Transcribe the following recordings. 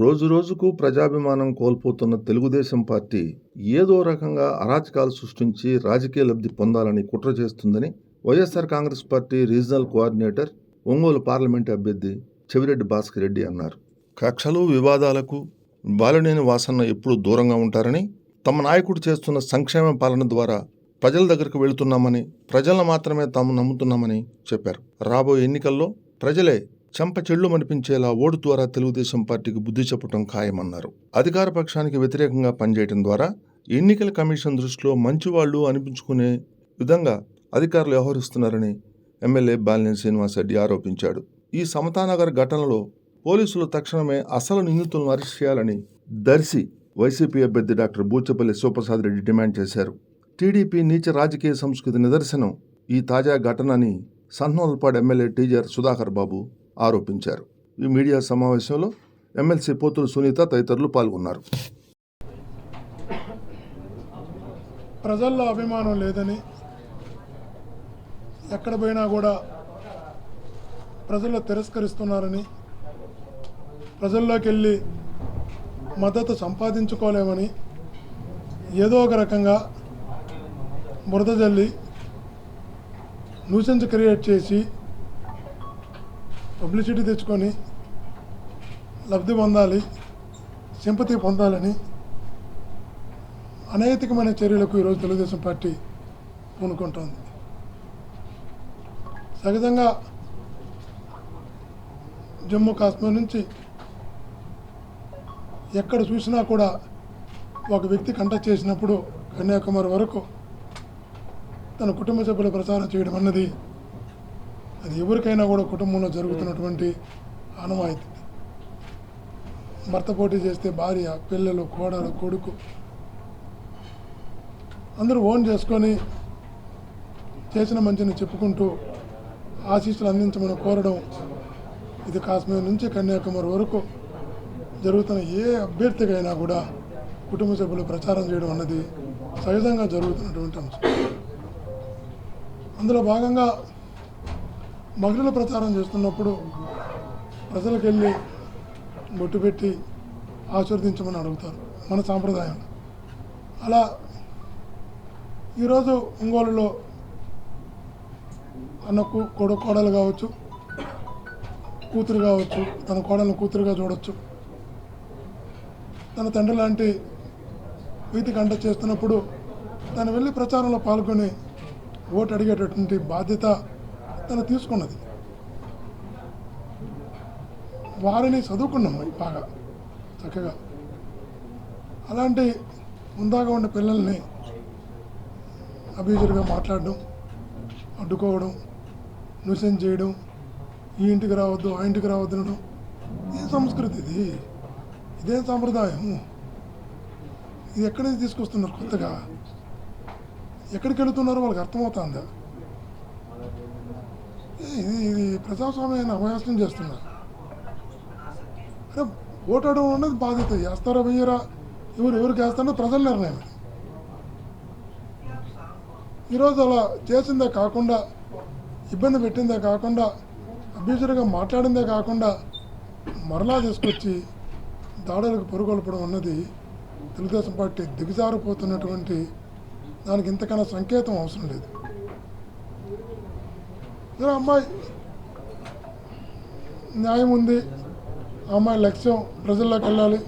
రోజు రోజుకు ప్రజాభిమానం కోల్పోతున్న తెలుగుదేశం పార్టీ ఏదో రకంగా అరాచకాలు సృష్టించి రాజకీయ లబ్ధి పొందాలని కుట్ర చేస్తుందని YSR Congress party regional coordinator Ongole parliament అభ్యర్థి చెవిరెడ్డి భాస్కర్ రెడ్డి అన్నారు. కక్షలు వివాదాలకు బాలినేని వాసన్న ఎప్పుడూ దూరంగా ఉంటారని తమ నాయకుడు చేస్తున్న సంక్షేమ పాలన ద్వారా ప్రజల దగ్గరకు వెళుతున్నామని ప్రజలను మాత్రమే తాము నమ్ముతున్నామని చెప్పారు. రాబోయే ఎన్నికల్లో ప్రజలే చెంప చెళ్ళు మనిపించేలా ఓటు ద్వారా తెలుగుదేశం పార్టీకి బుద్ధి చెప్పడం ఖాయమన్నారు. అధికార పక్షానికి వ్యతిరేకంగా పనిచేయడం ద్వారా ఎన్నికల కమిషన్ దృష్టిలో మంచివాళ్ళు అనిపించుకునే విధంగా అధికారులు వ్యవహరిస్తున్నారని ఎమ్మెల్యే బాలినేని శ్రీనివాసరెడ్డి ఆరోపించాడు. ఈ సమతానగర్ ఘటనలో పోలీసులు తక్షణమే అసలు నిందితులను అరెస్ట్ చేయాలని దర్శి వైసీపీ అభ్యర్థి డాక్టర్ బూచపల్లి శివప్రసాద్ రెడ్డి డిమాండ్ చేశారు. టీడీపీ నీచ రాజకీయ సంస్కృతి నిదర్శనం ఈ తాజా ఘటనని సన్నోల్పాడు ఎమ్మెల్యే టీజర్ సుధాకర్ బాబు ఆరోపించారు. ఈ మీడియా సమావేశంలో ఎమ్మెల్సీ పోతులు సునీత తదితరులు పాల్గొన్నారు. ప్రజల్లో అభిమానం లేదని ఎక్కడ పోయినా కూడా ప్రజలు తిరస్కరిస్తున్నారని ప్రజల్లోకి వెళ్ళి మద్దతు సంపాదించుకోలేమని ఏదో ఒక రకంగా బురద జల్లి న్యూసెన్స్ క్రియేట్ చేసి పబ్లిసిటీ తెచ్చుకొని లబ్ధి పొందాలి సింపతి పొందాలని అనైతికమైన చర్యలకు ఈరోజు తెలుగుదేశం పార్టీ పూనుకుంటోంది. సహజంగా జమ్మూ కాశ్మీర్ నుంచి ఎక్కడ చూసినా కూడా ఒక వ్యక్తి కంట చేసినప్పుడు కన్యాకుమారి వరకు తన కుటుంబ సభ్యులు ప్రచారం చేయడం అన్నది అది ఎవరికైనా కూడా కుటుంబంలో జరుగుతున్నటువంటి ఆనవాయితీ భర్త పోటీ చేస్తే భార్య పిల్లలు కోడలు కొడుకు. అందరూ ఓన్ చేసుకొని చేసిన మంచిని చెప్పుకుంటూ ఆశీస్సులు అందించమని కోరడం ఇది కాశ్మీర్ నుంచి కన్యాకుమారి వరకు జరుగుతున్న ఏ అభ్యర్థికైనా కూడా కుటుంబ సభ్యులు ప్రచారం చేయడం అన్నది సహజంగా జరుగుతున్నటువంటి అంశం. అందులో భాగంగా మహిళలు ప్రచారం చేస్తున్నప్పుడు ప్రజలకు వెళ్ళి బొట్టు పెట్టి ఆశీర్వదించమని అడుగుతారు మన సాంప్రదాయం అలా ఈరోజు ఒంగోలులో అన్నకు కొడు కోడలు కావచ్చు కూతురు కావచ్చు తన కోడలను కూతురుగా చూడొచ్చు. తన తండ్రి లాంటి వీతి కంట చేస్తున్నప్పుడు తను వెళ్ళి ప్రచారంలో పాల్గొని ఓటు అడిగేటటువంటి బాధ్యత తను తీసుకున్నది. వారిని చదువుకున్నాం బాగా చక్కగా. అలాంటి ముందాగా ఉన్న పిల్లల్ని అభిజులుగా మాట్లాడడం అడ్డుకోవడం న్యూసెన్స్ చేయడం ఈ ఇంటికి రావద్దు ఆ ఇంటికి రావద్దు అనడం ఏ సంస్కృతి ఇది. ఇదేం సాంప్రదాయం. ఇది ఎక్కడి నుంచి తీసుకొస్తున్నారు కొత్తగా? ఎక్కడికి వెళుతున్నారో వాళ్ళకి అర్థమవుతుందా? ఇది ఇది ప్రజాస్వామ్యాన్ని అభయాసం చేస్తున్నారు. అరే ఓటడం అన్నది బాధ్యత. వేస్తారా వెయ్యరా ఎవరు ఎవరికి వేస్తారో ప్రజల నిర్ణయం. ఈరోజు అలా చేసిందే కాకుండా ఇబ్బంది పెట్టిందే కాకుండా అభ్యర్థులుగా మాట్లాడిందే కాకుండా మరలా తీసుకొచ్చి దాడులకు పొరుగొల్పడం అన్నది తెలుగుదేశం పార్టీ దిగజారిపోతున్నటువంటి దానికి ఇంతకన్నా సంకేతం అవసరం లేదు. ఇలా అమ్మాయి న్యాయం ఉంది. అమ్మాయి లక్ష్యం ప్రజల్లోకి వెళ్ళాలి.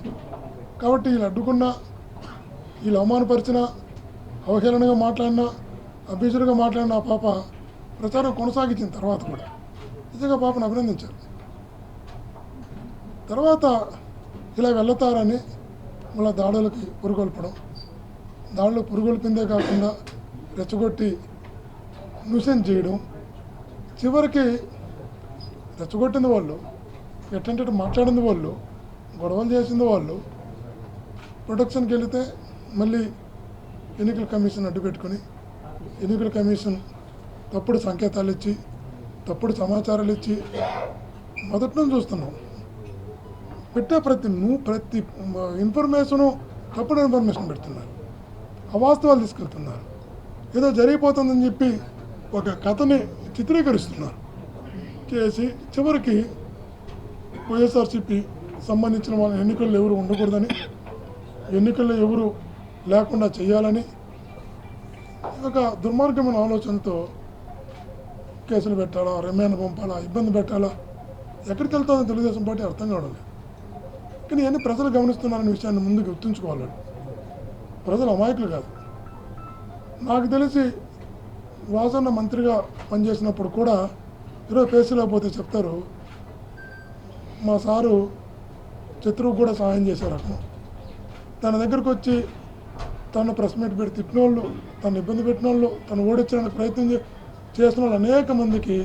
కాబట్టి వీళ్ళు అడ్డుకున్నా వీళ్ళు అవమానపరిచిన అవహేళనగా మాట్లాడినా అభ్యర్థులుగా మాట్లాడిన ఆ పాప ప్రచారం కొనసాగించిన తర్వాత కూడా నిజంగా పాపను అభినందించారు తర్వాత ఇలా వెళ్తారని మళ్ళీ దాడులకి పురుగొల్పడం. దాడులు పురుగొల్పిందే కాకుండా రెచ్చగొట్టి న్యూసెన్స్ చేయడం. చివరికి రెచ్చగొట్టింది వాళ్ళు ఎట్టంటే మాట్లాడింది వాళ్ళు గొడవలు చేసింది వాళ్ళు ప్రొడక్షన్కి వెళితే మళ్ళీ ఎన్నికల కమిషన్ అడ్డు పెట్టుకొని ఎన్నికల కమిషన్ తప్పుడు సంకేతాలు ఇచ్చి తప్పుడు సమాచారాలు ఇచ్చి మొదటి నుంచి చూస్తున్నాం. పెట్టే ప్రతి నువ్వు ప్రతి ఇన్ఫర్మేషను తప్పుడు ఇన్ఫర్మేషన్ పెడుతున్నారు. అవాస్తవాలు తీసుకెళ్తున్నారు. ఏదో జరిగిపోతుందని చెప్పి ఒక కథని చిత్రీకరిస్తున్నారు. చేసి చివరికి వైఎస్ఆర్సిపి సంబంధించిన వాళ్ళ ఎన్నికల్లో ఎవరు ఉండకూడదని ఎన్నికల్లో ఎవరు లేకుండా చేయాలని ఒక దుర్మార్గమైన ఆలోచనతో కేసులు పెట్టాలా రిమాండ్ పంపాలా ఇబ్బంది పెట్టాలా ఎక్కడికి వెళ్తుందో తెలుగుదేశం పార్టీ అర్థం కావడం లేదు. కానీ ఇవన్నీ ప్రజలు గమనిస్తున్నారనే విషయాన్ని ముందు గుర్తుంచుకోవాలి. ప్రజలు అమాయకులు కాదు. నాకు తెలిసి వాసన్న మంత్రిగా పనిచేసినప్పుడు కూడా ఈరోజు పేసీలో పోతే చెప్తారు. మా సారు శత్రువుకు కూడా సహాయం చేశారు అక్కడ తన దగ్గరకు వచ్చి తను ప్రెస్ మీట్ పెట్టి తిట్టిన వాళ్ళు తను ఇబ్బంది పెట్టిన వాళ్ళు తను ఓడించడానికి ప్రయత్నం చేసిన వాళ్ళు అనేక మందికి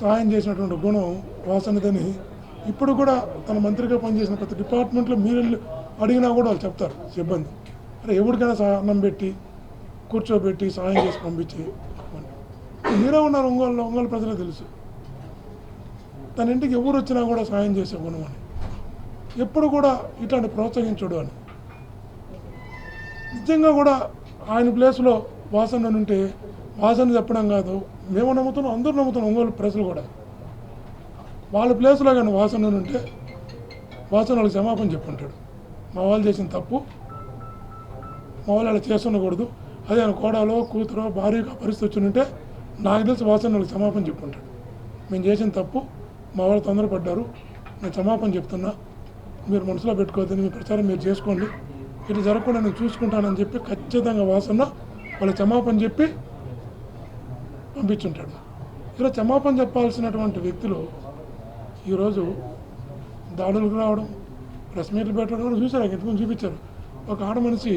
సహాయం చేసినటువంటి గుణం వాసనదని ఇప్పుడు కూడా తన మంత్రిగా పనిచేసిన ప్రతి డిపార్ట్మెంట్లో మీరు వెళ్ళి అడిగినా కూడా వాళ్ళు చెప్తారు. సిబ్బంది. అరే ఎవరికైనా సహాయం పెట్టి కూర్చోబెట్టి సహాయం చేసి పంపించి మీరే ఉన్నారు ఒంగోలులో ఒంగోలు ప్రజలకు తెలుసు. తన ఇంటికి ఎవరు వచ్చినా కూడా సాయం చేసే గుణం అని. ఎప్పుడు కూడా ఇట్లాంటి ప్రోత్సహించడు అని. నిజంగా కూడా ఆయన ప్లేస్లో వాసన ఉంటే వాసన చెప్పడం కాదు. మేము నమ్ముతున్నాం అందరూ నమ్ముతున్నాం ఒంగోలు ప్రజలు కూడా. వాళ్ళ ప్లేస్లో కానీ వాసన ఉంటే వాసన వాళ్ళకి క్షమాపణ చెప్పుంటాడు. మా వాళ్ళు చేసిన తప్పు మా వాళ్ళు అలా చేస్తుండకూడదు. అదే ఆయన కోడలో కూతురో భార్యకు పరిస్థితి వచ్చి ఉంటే నాకు తెలిసి వాసన వాళ్ళకి క్షమాపణ చెప్పుకుంటాడు. మేము చేసిన తప్పు మా వాళ్ళు తొందరపడ్డారు. నేను క్షమాపణ చెప్తున్నా. మీరు మనసులో పెట్టుకోవద్దని మీ ప్రచారం మీరు చేసుకోండి. ఇట్లా జరగకుండా నేను చూసుకుంటానని చెప్పి ఖచ్చితంగా వాసన వాళ్ళ క్షమాపణ చెప్పి పంపించుంటాడు. ఇలా క్షమాపణ చెప్పాల్సినటువంటి వ్యక్తులు ఈరోజు దాడులకు రావడం ప్రెస్ మీట్లు పెట్టడం కూడా చూశారు. ఇంతకుముందు చూపించారు. ఒక ఆడ మనిషి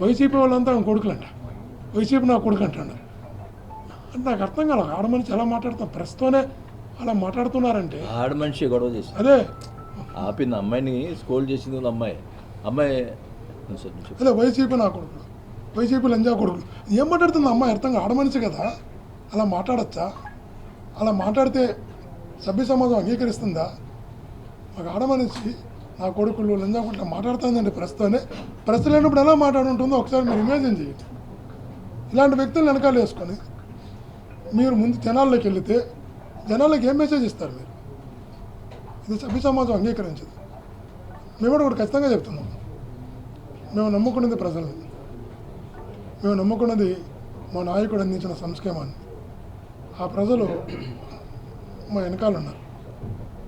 వైసీపీ వాళ్ళంతా ఆయన కొడుకులంట. వైసీపీ నా కొడుకు అంటున్నారు అంటే నాకు అర్థం కాదు ఆడ మనిషి ఎలా మాట్లాడుతాం? ప్రెస్తోనే అలా మాట్లాడుతున్నారంటే. ఆడ మనిషి గొడవ చేసి అదే. ఆపింది అమ్మాయిని స్కూల్ చేసింది వాళ్ళ అమ్మాయి. అమ్మాయి. అదే వైసీపీ నా కొడుకులు వైసీపీ లంజా కొడుకులు ఏం మాట్లాడుతుంది అమ్మాయి? అర్థం కాదు ఆడ మనిషి కదా. అలా మాట్లాడచ్చా? అలా మాట్లాడితే సభ్య సమాజం అంగీకరిస్తుందా? ఒక ఆడ మనిషి నా కొడుకులు లంజా కొడుకులు మాట్లాడుతుందండి ప్రస్తుతనే ప్రెస్ లేనప్పుడు ఎలా మాట్లాడుంటుందో ఒకసారి మీరు ఇమేజిన్ చేయండి. ఇలాంటి వ్యక్తులను వెనకాల వేసుకొని మీరు ముందు జనాల్లోకి వెళితే జనాలకి ఏం మెసేజ్ ఇస్తారు మీరు? ఇది సభ్య సమాజం అంగీకరించదు. మేము కూడా ఒకటి ఖచ్చితంగా చెప్తున్నాం. మేము నమ్ముకున్నది ప్రజల్ని. మేము నమ్ముకున్నది మా నాయకుడు అందించిన సంస్కేమాన్ని. ఆ ప్రజలు మా వెనకాల ఉన్నారు.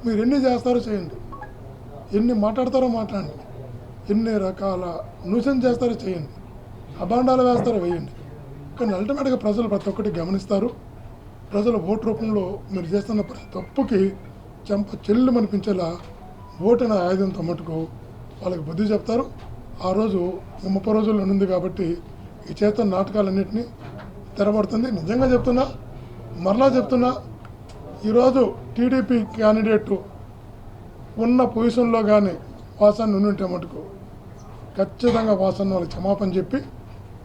మీరు ఎన్ని చేస్తారో చేయండి. ఎన్ని మాట్లాడతారో మాట్లాడండి. ఎన్ని రకాల న్యూసెన్స్ చేస్తారో చేయండి. అభాండాలు వేస్తారో వేయండి. కానీ అల్టిమేట్గా ప్రజలు ప్రతి ఒక్కటి గమనిస్తారు. ప్రజల ఓటు రూపంలో మీరు చేస్తున్న ప్రతి తప్పుకి చెంప చెల్లు అనిపించేలా ఓటు ఆయుధంతో మటుకు వాళ్ళకి బుద్ధి చెప్తారు. ఆ రోజు ముప్పై రోజుల్లో ఉంది కాబట్టి ఈ చేత నాటకాలన్నింటినీ తెరబడుతుంది. నిజంగా చెప్తున్నా మరలా చెప్తున్నా ఈరోజు టీడీపీ క్యాండిడేట్ ఉన్న పొజిషన్లో కానీ వాసన ఉంటే మటుకు ఖచ్చితంగా వాసన వాళ్ళకి క్షమాపణ చెప్పి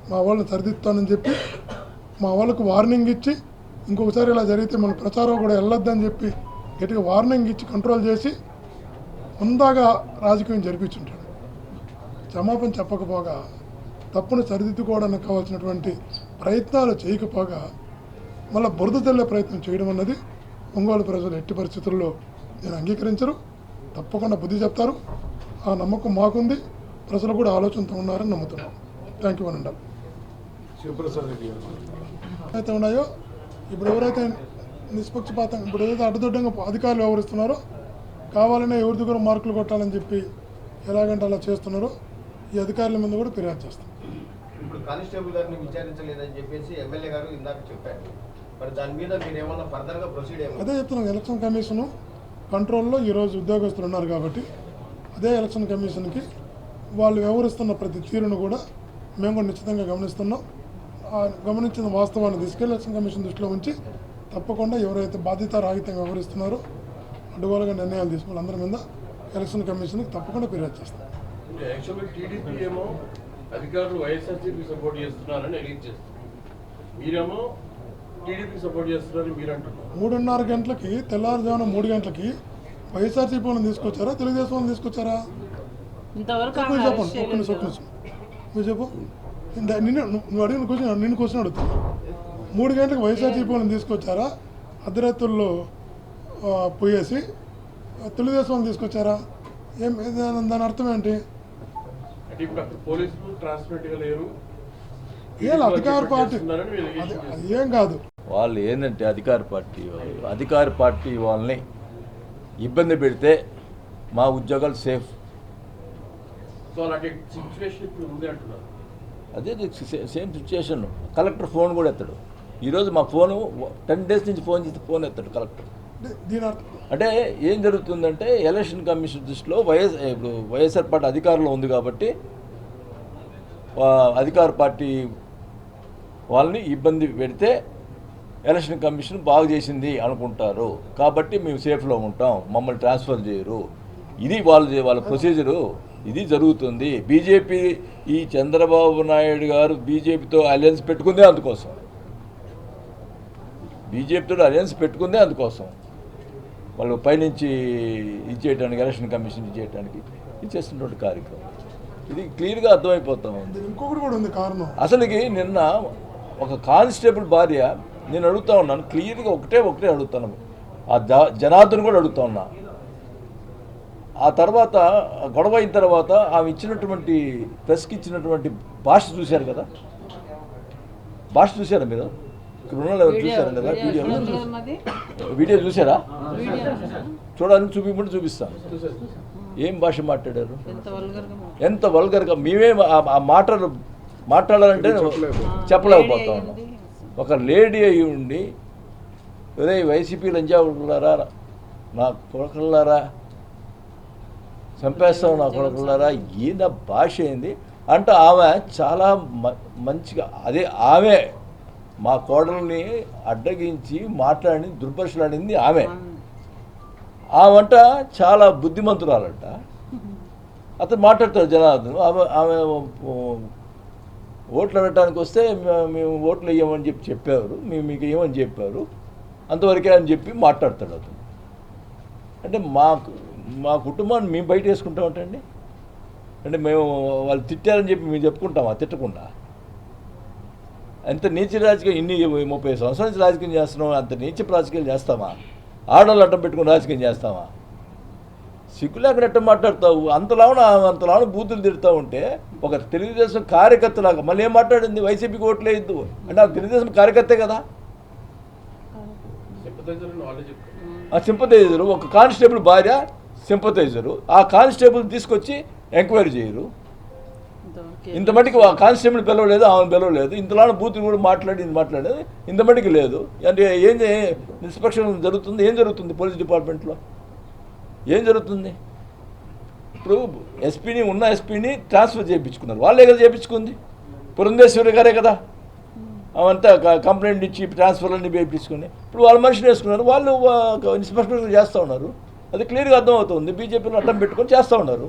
మా వాళ్ళని సరిదిస్తానని చెప్పి మా వాళ్ళకు వార్నింగ్ ఇచ్చి ఇంకొకసారి ఇలా జరిగితే మన ప్రచారం కూడా వెళ్ళొద్దని చెప్పి గట్టిగా వార్నింగ్ ఇచ్చి కంట్రోల్ చేసి హుందాగా రాజకీయం జరిపించుంటాడు. క్షమాపణ చెప్పకపోగా తప్పును సరిదిద్దుకోవడానికి కావాల్సినటువంటి ప్రయత్నాలు చేయకపోగా మళ్ళీ బురద తెల్లే ప్రయత్నం చేయడం అన్నది ఒంగోలు ప్రజలు ఎట్టి పరిస్థితుల్లో నేను అంగీకరించరు. తప్పకుండా బుద్ధి చెప్తారు. ఆ నమ్మకం మాకుంది. ప్రజలు కూడా ఆలోచనతో ఉన్నారని నమ్ముతున్నాం. థ్యాంక్ యూ శివప్రసాద్ రెడ్డి గారు. అయితే ఉన్నాయో ఇప్పుడు ఎవరైతే నిష్పక్షపాతం ఇప్పుడు ఏదైతే అడ్డదొడ్డంగా అధికారులు వ్యవహరిస్తున్నారో కావాలనే ఎవరి దగ్గర మార్కులు కొట్టాలని చెప్పి ఎలాగంటే అలా చేస్తున్నారో ఈ అధికారుల మీద కూడా ఫిర్యాదు చేస్తాం. ఇప్పుడు కానిస్టేబుల్ గారిని విచారించలేదని చెప్పేసి ఎమ్మెల్యే గారు ఇందాక చెప్పారు. మరి దాని మీద మీరు ఏమన్నా ఫర్దర్గా ప్రొసీడ్ అదే చెప్తున్నాం ఎలక్షన్ కమిషను కంట్రోల్లో ఈరోజు ఉద్యోగస్తులు ఉన్నారు కాబట్టి అదే ఎలక్షన్ కమిషన్కి వాళ్ళు వ్యవహరిస్తున్న ప్రతి తీరును కూడా మేము కూడా నిశ్చితంగా గమనిస్తున్నాం. గమనించిన వాస్తవాన్ని తీసుకెళ్ళి ఎలక్షన్ కమిషన్ దృష్టిలో ఉంచి తప్పకుండా ఎవరైతే బాధ్యతారాహిత్యంగా వ్యవహరిస్తున్నారో అడ్డుగోలుగా నిర్ణయాలు తీసుకుని అందరి మీద ఎలక్షన్ కమిషన్కి తప్పకుండా ఫిర్యాదు చేస్తాం. అధికారులు వైఎస్ఆర్సీపీ సపోర్ట్ చేస్తున్నారని చేస్తారు మీరేమో టీడీపీ సపోర్ట్ చేస్తున్నారని మీరు అంటున్నారు. మూడున్నర గంటలకి తెల్లారుజామున మూడు గంటలకి వైఎస్ఆర్సీపీ వాళ్ళని తీసుకొచ్చారా? తెలుగుదేశం వాళ్ళని తీసుకొచ్చారా? ఇంతవరకు మీరు చెప్పండి ఒక్క నిమిషం ఒక్క నిమిషం. నువ్వు చెప్పు. నిన్ను నువ్వు అడిగిన క్వశ్చన్ నిన్ను క్వశ్చన్ అడుగుతున్నా మూడు గంటలకు వైఎస్ఆర్సీపీ వాళ్ళని తీసుకొచ్చారా? అర్ధరాత్రుల్లో పోయేసి తెలుగుదేశం వాళ్ళు తీసుకొచ్చారా? ఏం దాని అర్థం ఏంటి? ఏం అధికార పార్టీ ఏం కాదు. వాళ్ళు ఏంటంటే అధికార పార్టీ వాళ్ళు. అధికార పార్టీ వాళ్ళని ఇబ్బంది పెడితే మా ఉద్యోగాలు సేఫ్. సో అలాంటి సిచ్యువేషన్ ఇప్పుడు ఉంది అంటున్నారు. అదే సేమ్ సిచ్యుయేషన్ కలెక్టర్ ఫోన్ కూడా ఎత్తాడు. ఈరోజు మా ఫోను టెన్ డేస్ నుంచి ఫోన్ చేస్తే ఫోన్ ఎత్తాడు కలెక్టర్ అంటే ఏం జరుగుతుందంటే ఎలక్షన్ కమిషన్ దృష్టిలో వైఎస్ ఇప్పుడు వైఎస్ఆర్ పార్టీ అధికారంలో ఉంది కాబట్టి అధికార పార్టీ వాళ్ళని ఇబ్బంది పెడితే ఎలక్షన్ కమిషన్ బాగు చేసింది అనుకుంటారు. కాబట్టి మేము సేఫ్లో ఉంటాం. మమ్మల్ని ట్రాన్స్ఫర్ చేయరు. ఇది వాళ్ళ వాళ్ళ ప్రొసీజరు ఇది జరుగుతుంది. బీజేపీ ఈ చంద్రబాబు నాయుడు గారు బీజేపీతో అలయన్స్ పెట్టుకుందే అందుకోసం. బీజేపీతో అలయన్స్ పెట్టుకుందే అందుకోసం. వాళ్ళు పైనుంచి ఇచ్చేయడానికి ఎలక్షన్ కమిషన్ ఇచ్చేయడానికి ఇచ్చేస్తున్నటువంటి కార్యక్రమం. ఇది క్లియర్గా అర్థమైపోతా ఇంకొకటి కూడా ఉంది కారణం. అసలుకి నిన్న ఒక కానిస్టేబుల్ భార్య నేను అడుగుతా ఉన్నాను క్లియర్గా ఒకటే ఒకటే అడుగుతాను. ఆ జనార్దన్ కూడా అడుగుతా ఉన్నా. ఆ తర్వాత గొడవ అయిన తర్వాత ఆమె ఇచ్చినటువంటి ప్రెస్కి ఇచ్చినటువంటి భాష చూశారు కదా? భాష చూశారా మీరు? ఇక్కడ వాళ్ళు చూశారు కదా వీడియో వీడియో చూసారా చూడాలని చూపించమంటే చూపిస్తాను ఏం భాష మాట్లాడారు? ఎంత వల్గర్గా ఎంత వల్గర్గా? మేమే ఆ- ఆ మాటలు మాట్లాడాలంటే చెప్పలేకపోతా. ఉన్నాం ఒక లేడీ అయి ఉండి అదే వైసీపీ లంజావులారా నా కొడకల్లారా చంపేస్తాం నా కొడకల్లారా ఏందా భాష ఏంది? అంటే ఆమె చాలా మ- మంచిగా అదే ఆమె మా కోడల్ని అడ్డగించి మాట్లాడి దుర్భర్షలాడింది ఆమె. ఆమె చాలా బుద్ధిమంతురాలంట. అతను మాట్లాడతాడు జనార్దన్. ఆమె ఆమె ఓట్లు అడగటానికి వస్తే మేము ఓట్లు వేయమని చెప్పి చెప్పారు. మేము మీకు ఏమని చెప్పారు? అంతవరకే అని చెప్పి మాట్లాడతాడు అతను. అంటే మాకు మా కుటుంబాన్ని మేము బయట వేసుకుంటామంటండి అంటే మేము వాళ్ళు తిట్టారని చెప్పి మేము చెప్పుకుంటామా? తిట్టకుండా? అంత నీచ రాజకీయం ఇన్ని ముప్పై సంవత్సరాల నుంచి రాజకీయం చేస్తున్నాం అంత నీచ రాజకీయాలు చేస్తామా? ఆడవాళ్ళు అడ్డం పెట్టుకుని రాజకీయం చేస్తామా? సిగ్గు లేకుండా ఎట్ట మాట్లాడతావు? అంతలావున అంతలావున బూతులు తిడతా ఉంటే ఒక తెలుగుదేశం కార్యకర్తలాగా మళ్ళీ ఏం మాట్లాడింది? వైసీపీకి ఓట్లు వేయద్దు అంటే ఆ తెలుగుదేశం కార్యకర్తే కదా? ఆ సింపథైజరు ఒక కానిస్టేబుల్ భార్య సింపథైజరు ఆ కానిస్టేబుల్ తీసుకొచ్చి ఎంక్వైరీ చేయరు. ఇంత మటుకు ఆ కానిస్టేబుల్ పిలవలేదు ఆమె పిలవలేదు. ఇంతలో బూతులు కూడా మాట్లాడి మాట్లాడేది ఇంత మటుకు లేదు. అంటే ఏం నిష్పక్షం జరుగుతుంది? ఏం జరుగుతుంది పోలీస్ డిపార్ట్మెంట్లో? ఏం జరుగుతుంది? ఇప్పుడు ఎస్పీని ఉన్న ఎస్పీని ట్రాన్స్ఫర్ చేయించుకున్నారు. వాళ్ళే కదా చేయించుకుంది. పురంధేశ్వరి గారే కదా. అవంతా కంప్లైంట్ ఇచ్చి ట్రాన్స్ఫర్లన్నీ చేయించుకుని. ఇప్పుడు వాళ్ళ మనిషిని వేసుకున్నారు. వాళ్ళు నిష్పక్షంగా చేస్తూ ఉన్నారు. అది క్లియర్గా అర్థమవుతుంది. బీజేపీలో అడ్డం పెట్టుకొని చేస్తూ ఉన్నారు.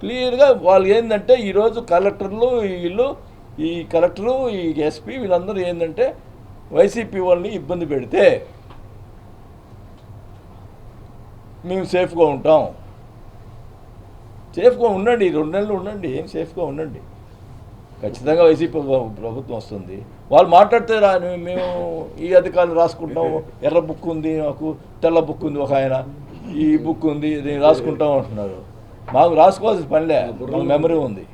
క్లియర్గా వాళ్ళు ఏంటంటే ఈరోజు కలెక్టర్లు వీళ్ళు ఈ కలెక్టరు ఈ ఎస్పీ వీళ్ళందరూ ఏంటంటే వైసీపీ వాళ్ళని ఇబ్బంది పెడితే మేము సేఫ్గా ఉంటాం. సేఫ్గా ఉండండి రెండు నెలలు ఉండండి ఏం సేఫ్గా ఉండండి. ఖచ్చితంగా వైసీపీ ప్రభుత్వం వస్తుంది. వాళ్ళు మాట్లాడితే రా మేము ఈ అధికారులు రాసుకుంటాం ఎర్ర బుక్ ఉంది మాకు తెల్ల బుక్ ఉంది ఒక ఆయన ఈ బుక్ ఉంది నేను రాసుకుంటాం అంటున్నారు. మాకు రాసుకోవాల్సిన పనిలే మాకు మెమరీ ఉంది.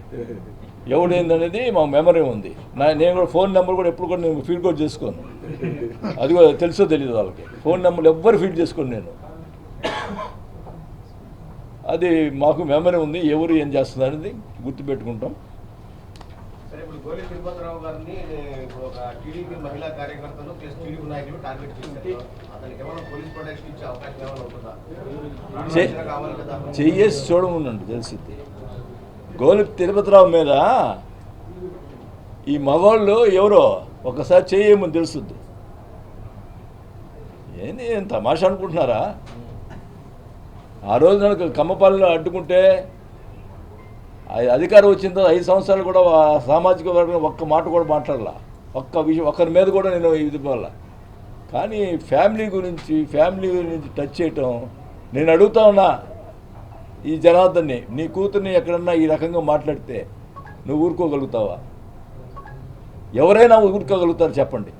ఎవడు ఏందనేది మాకు మెమరీ ఉంది. నా నేను కూడా ఫోన్ నెంబర్ కూడా ఎప్పుడు కూడా నేను ఫీడ్ కూడా చేసుకోను. అది కూడా తెలుసో తెలియదు వాళ్ళకి. ఫోన్ నెంబర్లు ఎవ్వరు ఫీడ్ చేసుకోను నేను. అది మాకు మెమరీ ఉంది ఎవరు ఏం చేస్తున్నారు అనేది గుర్తుపెట్టుకుంటాం. గోలి తిరుపతిరావు గారిని ఇప్పుడు ఒక టీడీపీ మహిళా కార్యకర్తలు ప్లస్ టీడీపీ నాయకులు టార్గెట్ చేశారు. అతనికి ఏమైనా పోలీస్ ప్రొటెక్షన్ ఇచ్చే అవకాశం ఏమైనా ఉంటుందా? కావాలి కదా చెయ్యేసి చూడముండండి తెలిసింది గోలి తిరుపతిరావు మీద ఈ మగవాళ్ళు ఎవరో ఒకసారి చేయమని తెలుస్తుంది. ఏంది ఏం తమాషా అనుకుంటున్నారా? ఆ రోజు నాకు కమ్మపాలెంలో అడ్డుకుంటే అధికారం వచ్చిన తర్వాత ఐదు సంవత్సరాలు కూడా సామాజిక వర్గం ఒక్క మాట కూడా మాట్లాడలా. ఒక్క విషయం ఒక్కరి మీద కూడా నేను ఇది వల్ల కానీ ఫ్యామిలీ గురించి ఫ్యామిలీ గురించి టచ్ చేయటం నేను అడుగుతా ఉన్నా ఈ జనార్దన్ని నీ కూతుర్ని ఎక్కడన్నా ఈ రకంగా మాట్లాడితే నువ్వు ఊరుకోగలుగుతావా? ఎవరైనా ఊరుకోగలుగుతారు చెప్పండి.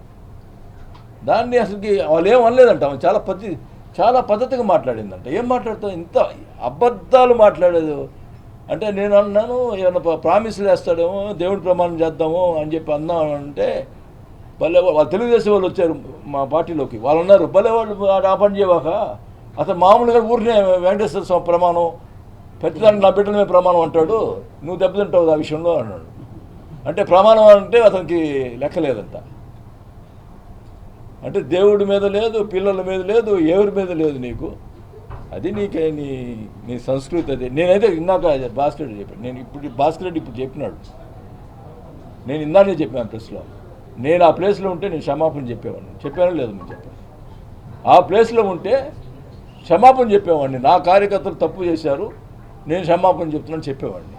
దాన్ని అసలుకి వాళ్ళు ఏం అనలేదంట. చాలా పద్ధతి చాలా పద్ధతిగా మాట్లాడిందంట. ఏం మాట్లాడుతావు? ఇంత అబద్ధాలు మాట్లాడేది అంటే నేను అన్నాను ఏమైనా ప్రామిస్లు వేస్తాడేమో దేవుడి ప్రమాణం చేద్దాము అని చెప్పి అన్నాను అంటే భలే వాళ్ళు తెలుగుదేశం వాళ్ళు వచ్చారు మా పార్టీలోకి. వాళ్ళు అన్నారు భలే వాళ్ళు ఆ పని చేయవాక. అతను మామూలుగా ఊరినే వెంకటేశ్వర స్వామి ప్రమాణం ప్రతిదాన్ని నా బిడ్డల మీద ప్రమాణం అంటాడు నువ్వు దెబ్బతింటావు ఆ విషయంలో అన్నాడు. అంటే ప్రమాణం అంటే అతనికి లెక్కలేదంట. అంటే దేవుడి మీద లేదు పిల్లల మీద లేదు ఎవరి మీద లేదు నీకు. అది నీకే నీ నీ సంస్కృతి అది. నేనైతే ఇందాక భాస్కర్ రెడ్డి చెప్పాను నేను ఇప్పుడు భాస్కర్ రెడ్డి ఇప్పుడు చెప్పినాడు. నేను ఇందానే చెప్పాను ప్రెస్లో. నేను ఆ ప్లేస్లో ఉంటే నేను క్షమాపణ చెప్పేవాడిని. చెప్పాను లేదు నేను చెప్పాను ఆ ప్లేస్లో ఉంటే క్షమాపణ చెప్పేవాడిని. నా కార్యకర్తలు తప్పు చేశారు. నేను క్షమాపణ చెప్తున్నాను చెప్పేవాడిని.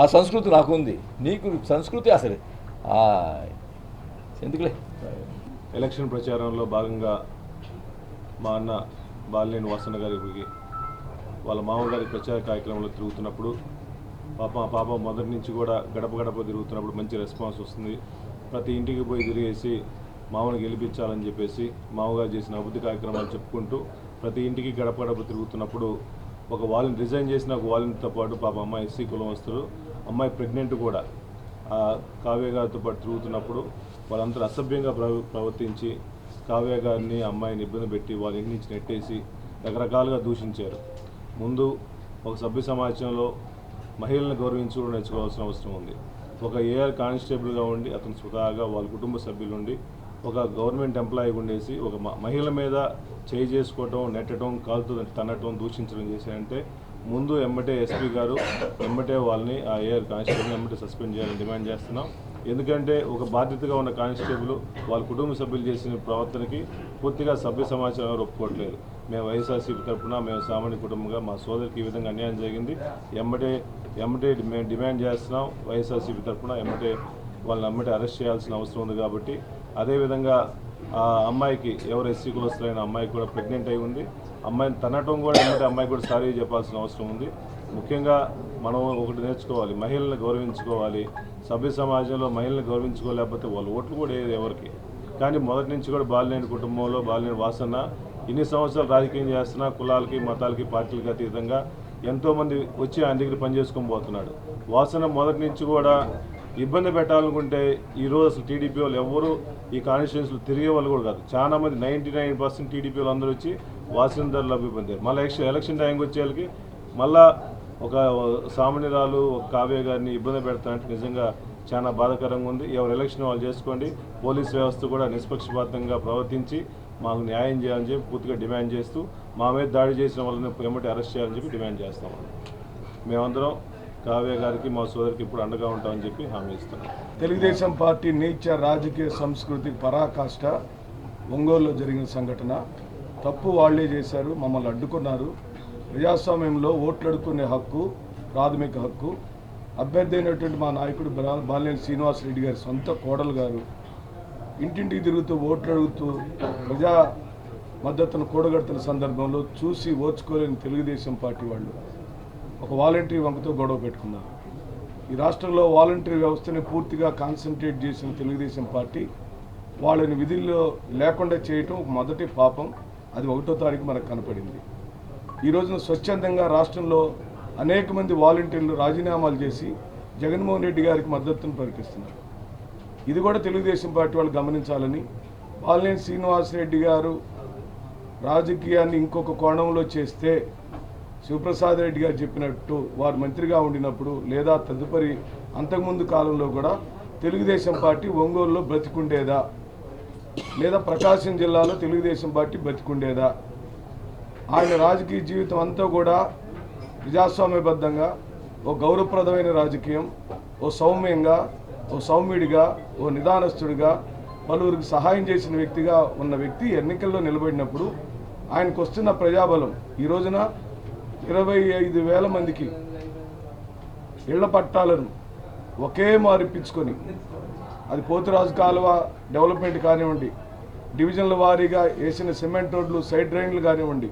ఆ సంస్కృతి నాకుంది. నీకు సంస్కృతి అసలు. ఎందుకులే? ఎలక్షన్ ప్రచారంలో భాగంగా మా అన్న బాలినేని వాసన్న గారికి వాళ్ళ మామగారి ప్రచార కార్యక్రమంలో తిరుగుతున్నప్పుడు పాప పాప మొదటి నుంచి కూడా గడప గడప తిరుగుతున్నప్పుడు మంచి రెస్పాన్స్ వస్తుంది. ప్రతి ఇంటికి పోయి తిరిగేసి మామని గెలిపించాలని చెప్పేసి మామగారు చేసిన అభివృద్ధి కార్యక్రమాలు చెప్పుకుంటూ ప్రతి ఇంటికి గడప గడప తిరుగుతున్నప్పుడు ఒక వాళ్ళని రిజైన్ చేసిన ఒక వాలంటీర్తో పాటు పాప అమ్మాయి ఎస్సీ కులం వస్తారు. అమ్మాయి ప్రెగ్నెంట్ కూడా. ఆ కావ్య గారితో పాటు తిరుగుతున్నప్పుడు వాళ్ళందరూ అసభ్యంగా ప్రవ ప్రవర్తించి కావ్య గారిని అమ్మాయిని ఇబ్బంది పెట్టి వాళ్ళ ఇంటి నుంచి నెట్టేసి రకరకాలుగా దూషించారు. ముందు ఒక సభ్య సమాజంలో మహిళలను గౌరవించుకోవడం నేర్చుకోవాల్సిన అవసరం ఉంది. ఒక ఏఆర్ కానిస్టేబుల్గా ఉండి అతను స్వతహాగా వాళ్ళ కుటుంబ సభ్యులు ఉండి ఒక గవర్నమెంట్ ఎంప్లాయీ ఉండేసి ఒక మ- మహిళ మీద చేయి చేసుకోవటం నెట్టడం కాలుతో తన్నటం దూషించడం చేశారంటే ముందు ఎమ్మటే ఎస్పీ గారు ఎమ్మటే వాళ్ళని ఆ ఏఆర్ కానిస్టేబుల్ని ఎమ్మటే సస్పెండ్ చేయాలని డిమాండ్ చేస్తున్నాం. ఎందుకంటే ఒక బాధ్యతగా ఉన్న కానిస్టేబుల్ వాళ్ళ కుటుంబ సభ్యులు చేసిన ప్రవర్తనకి పూర్తిగా సభ్య సమాచారం ఒప్పుకోవట్లేదు. మేము వైఎస్ఆర్సీపీ తరఫున మేము సామాన్య కుటుంబంగా మా సోదరికి ఈ విధంగా అన్యాయం జరిగింది. ఎమ్మటే ఎమ్మటే మేము డిమాండ్ చేస్తున్నాం. వైఎస్ఆర్సీపీ తరఫున ఎమ్మటే వాళ్ళని ఎమ్మటే అరెస్ట్ చేయాల్సిన అవసరం ఉంది కాబట్టి అదేవిధంగా ఆ అమ్మాయికి ఎవరు ఎస్సీ కులస్తులైన అమ్మాయి కూడా ప్రెగ్నెంట్ అయి ఉంది. అమ్మాయిని తనటం కూడా ఎమ్మటే అమ్మాయి కూడా సారీ చెప్పాల్సిన అవసరం ఉంది. ముఖ్యంగా మనం ఒకటి నేర్చుకోవాలి మహిళలను గౌరవించుకోవాలి సభ్య సమాజంలో మహిళలను గౌరవించుకోలేకపోతే వాళ్ళు ఓట్లు కూడా వేయదు ఎవరికి. కానీ మొదటి నుంచి కూడా బాలినేని కుటుంబంలో బాలినేని వాసన ఇన్ని సంవత్సరాలు రాజకీయం చేస్తున్నా కులాలకి మతాలకి పార్టీలకి అతీతంగా ఎంతోమంది వచ్చి ఆయన దగ్గర పనిచేసుకొని పోతున్నాడు. వాసన మొదటి నుంచి కూడా ఇబ్బంది పెట్టాలనుకుంటే ఈరోజు అసలు టీడీపీ వాళ్ళు ఎవరు ఈ కాన్స్టిట్యూన్సీలో తిరిగే వాళ్ళు కూడా కాదు. చాలా మంది నైంటీ నైన్ పర్సెంట్ టీడీపీ వాళ్ళు అందరూ వచ్చి వాసన ధరలు లబ్ధి మళ్ళీ ఎలక్షన్ ఎలక్షన్ టైంకి వచ్చేళ్ళకి మళ్ళా ఒక సామాన్యురాలు ఒక కావ్య గారిని ఇబ్బంది పెడతానంటే నిజంగా చాలా బాధాకరంగా ఉంది. ఎవరు ఎలక్షన్ వాళ్ళు చేసుకోండి. పోలీస్ వ్యవస్థ కూడా నిష్పక్షపాతంగా ప్రవర్తించి మాకు న్యాయం చేయాలని చెప్పి పూర్తిగా డిమాండ్ చేస్తూ మా మీద దాడి చేసిన వాళ్ళని ఎమ్మటి అరెస్ట్ చేయాలని చెప్పి డిమాండ్ చేస్తాం మేమందరం కావ్య గారికి మా సోదరికి ఇప్పుడు అండగా ఉంటామని చెప్పి హామీ ఇస్తున్నాం తెలుగుదేశం పార్టీ నేచర్ రాజకీయ సంస్కృతి పరాకాష్ట ఒంగోలులో జరిగిన సంఘటన. తప్పు వాళ్ళే చేశారు మమ్మల్ని అడ్డుకున్నారు. ప్రజాస్వామ్యంలో ఓట్లు అడుక్కునే హక్కు ప్రాథమిక హక్కు. అభ్యర్థి అయినటువంటి మా నాయకుడు బా- బాలినేని శ్రీనివాసరెడ్డి గారి సొంత కోడలు గారు. ఇంటింటికి తిరుగుతూ ఓట్లు అడుగుతూ ప్రజా మద్దతును కూడగడుతున్న సందర్భంలో చూసి ఓర్చుకోలేని తెలుగుదేశం పార్టీ వాళ్ళు ఒక వాలంటరీ వంకతో గొడవ పెట్టుకున్నారు. ఈ రాష్ట్రంలో వాలంటరీ వ్యవస్థని పూర్తిగా కాన్సన్ట్రేట్ చేసిన తెలుగుదేశం పార్టీ వాళ్ళని విధుల్లో లేకుండా చేయటం మొదటి పాపం. అది ఒకటో తారీఖు మనకు కనపడింది. ఈ రోజున స్వచ్ఛందంగా రాష్ట్రంలో అనేక మంది వాలంటీర్లు రాజీనామాలు చేసి జగన్మోహన్ రెడ్డి గారికి మద్దతును ప్రకటిస్తున్నారు ఇది కూడా తెలుగుదేశం పార్టీ వాళ్ళు గమనించాలని బాలినేని శ్రీనివాసరెడ్డి గారు రాజకీయాన్ని ఇంకొక కోణంలో చేస్తే శివప్రసాద్ రెడ్డి గారు చెప్పినట్టు వారు మంత్రిగా ఉండినప్పుడు లేదా తదుపరి అంతకుముందు కాలంలో కూడా తెలుగుదేశం పార్టీ ఒంగోలులో బ్రతికుండేదా? లేదా ప్రకాశం జిల్లాలో తెలుగుదేశం పార్టీ బ్రతికుండేదా? ఆయన రాజకీయ జీవితం అంతా కూడా ప్రజాస్వామ్యబద్ధంగా ఓ గౌరవప్రదమైన రాజకీయం ఓ సౌమ్యంగా ఓ సౌమ్యుడిగా ఓ నిదానస్తుడిగా పలువురికి సహాయం చేసిన వ్యక్తిగా ఉన్న వ్యక్తి ఎన్నికల్లో నిలబడినప్పుడు ఆయనకు వస్తున్న ప్రజాబలం ఈ రోజున ఇరవై ఐదు వేల మందికి ఇళ్ళ పట్టాలను ఒకే మారిపించుకొని అది పోతురాజు కాలువ డెవలప్మెంట్ కానివ్వండి డివిజన్ల వారీగా వేసిన సిమెంట్ రోడ్లు సైడ్ డ్రైన్లు కానివ్వండి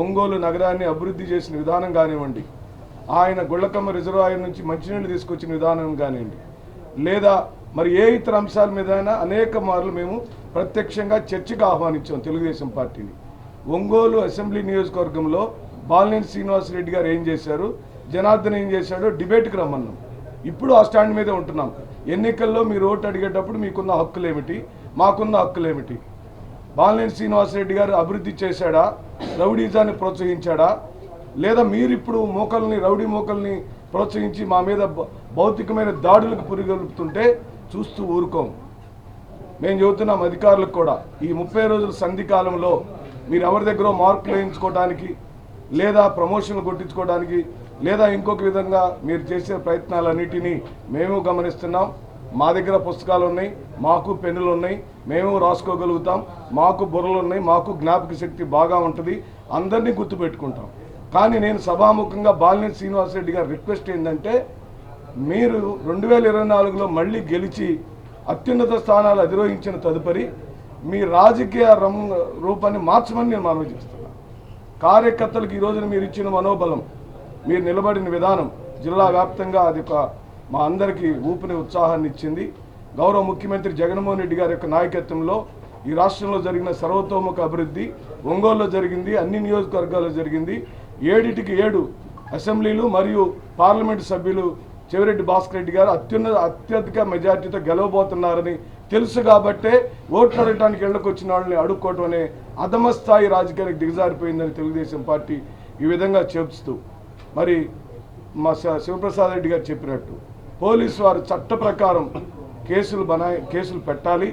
ఒంగోలు నగరాన్ని అభివృద్ధి చేసిన విధానం కానివ్వండి ఆయన గుళ్ళకమ్మ రిజర్వాయర్ నుంచి మంచినీళ్ళు తీసుకొచ్చిన విధానం కానివ్వండి లేదా మరి ఏ ఇతర అంశాల మీదైనా అనేక మార్లు మేము ప్రత్యక్షంగా చర్చకు ఆహ్వానించాం తెలుగుదేశం పార్టీని. ఒంగోలు అసెంబ్లీ నియోజకవర్గంలో బాలినేని శ్రీనివాసరెడ్డి గారు ఏం చేశారు? జనార్దన్ ఏం చేశాడో డిబేట్కి రమ్మన్నాం. ఇప్పుడు ఆ స్టాండ్ మీదే ఉంటున్నాం. ఎన్నికల్లో మీరు ఓటు అడిగేటప్పుడు మీకున్న హక్కులేమిటి? మాకున్న హక్కులేమిటి? బాలినేని శ్రీనివాసరెడ్డి గారు అభివృద్ధి చేశాడా? రౌడీజాన్ని ప్రోత్సహించాడా? లేదా మీరు ఇప్పుడు మోకల్ని రౌడీ మోకల్ని ప్రోత్సహించి మా మీద భౌతికమైన దాడులకు పురిగొలుపుతుంటే చూస్తూ ఊరుకోం. మేము చెబుతున్నాం అధికారులకు కూడా ఈ ముప్పై రోజుల సంధి కాలంలో మీరు ఎవరి దగ్గర మార్కులు వేయించుకోవడానికి లేదా ప్రమోషన్లు కొట్టించుకోవడానికి లేదా ఇంకొక విధంగా మీరు చేసే ప్రయత్నాలన్నిటినీ మేము గమనిస్తున్నాం. మా దగ్గర పుస్తకాలు ఉన్నాయి మాకు పెన్నులు ఉన్నాయి మేము రాసుకోగలుగుతాం మాకు బుర్రలు ఉన్నాయి మాకు జ్ఞాపక శక్తి బాగా ఉంటుంది అందరినీ గుర్తుపెట్టుకుంటాం కానీ నేను సభాముఖంగా బాలినేని శ్రీనివాసరెడ్డి గారు రిక్వెస్ట్ ఏంటంటే మీరు రెండు వేల ఇరవై నాలుగులో మళ్ళీ గెలిచి అత్యున్నత స్థానాలు అధిరోహించిన తదుపరి మీ రాజకీయ రంగ రూపాన్ని మార్చమని నేను మనవి చేస్తున్నాను కార్యకర్తలకు ఈ రోజున మీరు ఇచ్చిన మనోబలం మీరు నిలబడిన విధానం జిల్లా వ్యాప్తంగా అది ఒక మా అందరికీ ఊపిని ఉత్సాహాన్ని ఇచ్చింది. గౌరవ ముఖ్యమంత్రి జగన్మోహన్ రెడ్డి గారి యొక్క నాయకత్వంలో ఈ రాష్ట్రంలో జరిగిన సర్వతోముఖ అభివృద్ధి ఒంగోలులో జరిగింది అన్ని నియోజకవర్గాల్లో జరిగింది. ఏడిటికి ఏడు అసెంబ్లీలు మరియు పార్లమెంటు సభ్యులు చెవిరెడ్డి భాస్కర్ రెడ్డి గారు అత్యున్నత అత్యధిక మెజార్టీతో గెలవబోతున్నారని తెలుసు కాబట్టే ఓట్లు అడగడానికి ఇళ్ళకు వచ్చిన వాళ్ళని అడుక్కోవటం అనే అధమ స్థాయి రాజకీయానికి దిగజారిపోయిందని తెలుగుదేశం పార్టీ ఈ విధంగా చేపుస్తూ మరి మా శివప్రసాద్ రెడ్డి గారు చెప్పినట్టు పోలీసు వారు చట్ట ప్రకారం కేసులు బనాయి కేసులు పెట్టాలి.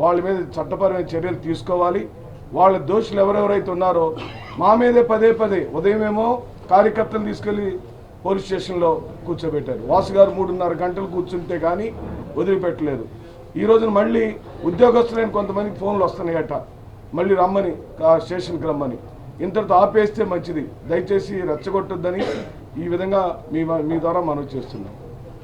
వాళ్ళ మీద చట్టపరమైన చర్యలు తీసుకోవాలి. వాళ్ళ దోషులు ఎవరెవరైతే ఉన్నారో మా మీదే పదే పదే ఉదయమేమో కార్యకర్తలు తీసుకెళ్ళి పోలీస్ స్టేషన్లో కూర్చోబెట్టారు. వాసు గారు మూడున్నర గంటలు కూర్చుంటే కానీ వదిలిపెట్టలేదు. ఈ రోజున మళ్ళీ ఉద్యోగస్తులైన కొంతమందికి ఫోన్లు వస్తున్నాయట. మళ్ళీ రమ్మని ఆ స్టేషన్కి రమ్మని. ఇంతటితో ఆపేస్తే మంచిది. దయచేసి రెచ్చగొట్టొద్దని ఈ విధంగా మీ మీ ద్వారా మనవి చేస్తున్నాం.